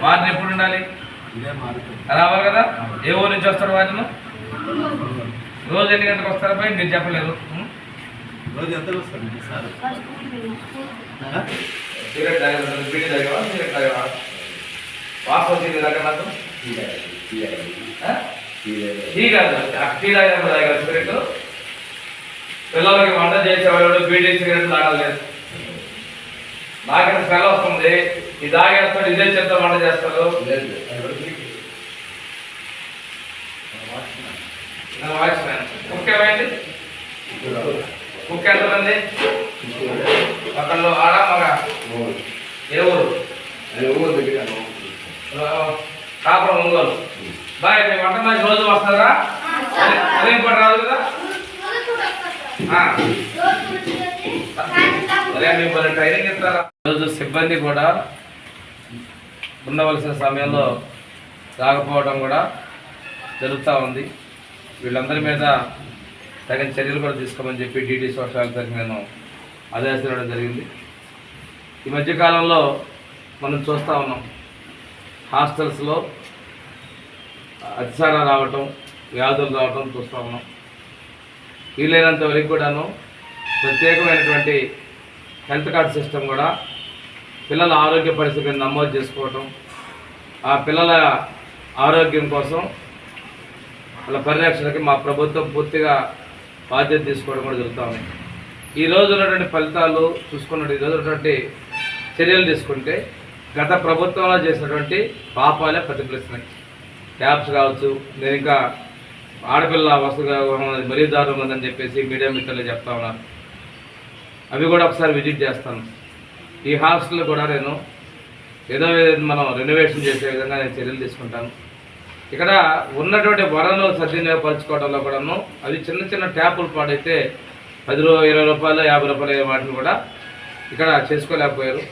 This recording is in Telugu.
వారిని ఎప్పుడు ఉండాలి? రావాలి కదా? ఏ ఊరు నుంచి వస్తారు వారిని? రోజు ఎన్ని గంటలకు వస్తారు? పోయి మీరు చెప్పలేదు? రోజు ఎంత సార్? సిగరెట్? బీడీ? సిగరెట్? వాసన వచ్చింది? టీ కాదు. టీ సిగరెట్ పిల్లలకి వంట చేసేవాళ్ళు బీడీ సిగరెట్ తాగలేదు నాకైతే స్మెల్ వస్తుంది? ఇది తాగేస్తాడు ఇదే చెత్త వంట చేస్తారు నా వాచ్మ్యాన్ కుక్ ఏమైంది? కుక్ ఎంతమంది? ఒకళ్ళు ఆడ మగ? ఏ ఊరు? కాపురం ఒంగోలు. బాయ్ మీ వంట మనిషి రోజు వస్తారా? అదే- ఇప్పుడు రాదు కదా? అదే మీ ట్రైనింగ్ ఇస్తారా? రోజు సిబ్బంది కూడా ఉండవలసిన సమయంలో రాకపోవడం కూడా జరుగుతూ ఉంది. వీళ్ళందరి మీద తగిన చర్యలు కూడా తీసుకోమని చెప్పి డీటీ సోషల్ వెల్ఫేర్కి నేను ఆదేశించడం జరిగింది. ఈ మధ్యకాలంలో మనం చూస్తూ ఉన్నాం. హాస్టల్స్లో అతిసారం రావటం వ్యాధులు రావటం చూస్తూ ఉన్నాం. వీలైనంత వరకు కూడాను ప్రత్యేకమైనటువంటి హెల్త్ కార్డ్ సిస్టమ్ కూడా పిల్లల ఆరోగ్య పరిస్థితిని నమోదు చేసుకోవటం ఆ పిల్లల ఆరోగ్యం కోసం వాళ్ళ పరిరక్షణకి మా ప్రభుత్వం పూర్తిగా బాధ్యత తీసుకోవడం కూడా జరుగుతూ ఉంది. ఈ రోజు ఉన్నటువంటి ఫలితాలు చూసుకున్నట్టు ఈరోజు రోజు ఉన్నటువంటి చర్యలు తీసుకుంటే గత ప్రభుత్వంలో చేసినటువంటి పాపాలే ప్రతిఫలిస్తున్నాయి. ట్యాబ్స్ కావచ్చు నేను ఇంకా ఆడపిల్ల వస్తుగా మరీ దారుణం ఉందని చెప్పేసి మీడియా మిత్రులు చెప్తా ఉన్నారు. అవి కూడా ఒకసారి విజిట్ చేస్తాను. ఈ హాస్టల్ కూడా నేను ఏదో మనం రెనోవేషన్ చేసే విధంగా నేను చర్యలు తీసుకుంటాను. ఇక్కడ ఉన్నటువంటి వనరులు సద్వినియోగపరచుకోవడంలో కూడాను అవి చిన్న చిన్న ట్యాపులు పాడైతే పది రూపాయలు ఇరవై రూపాయలు యాభై రూపాయలు వాటిని కూడా ఇక్కడ చేసుకోలేకపోయారు.